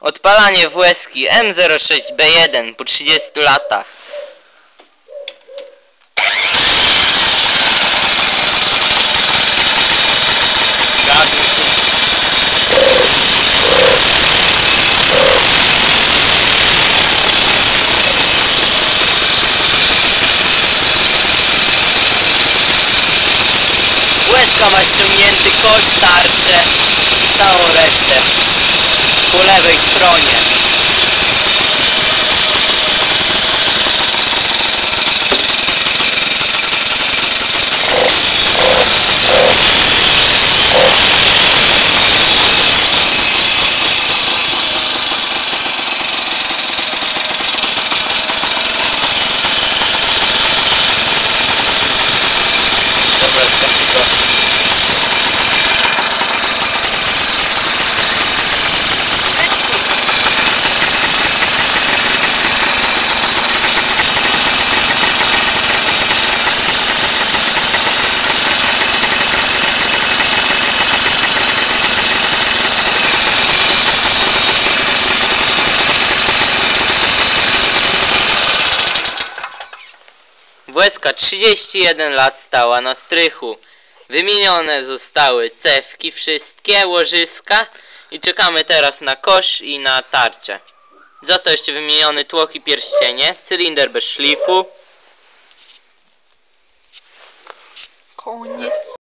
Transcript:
Odpalanie WSki M06B1 po 30 latach. Łezka ma ściągnięty kosz, tarczę, Łezka 31 lat stała na strychu. Wymienione zostały cewki wszystkie, łożyska i czekamy teraz na kosz i na tarczę. Został jeszcze wymieniony tłok i pierścienie, cylinder bez szlifu, Koniec.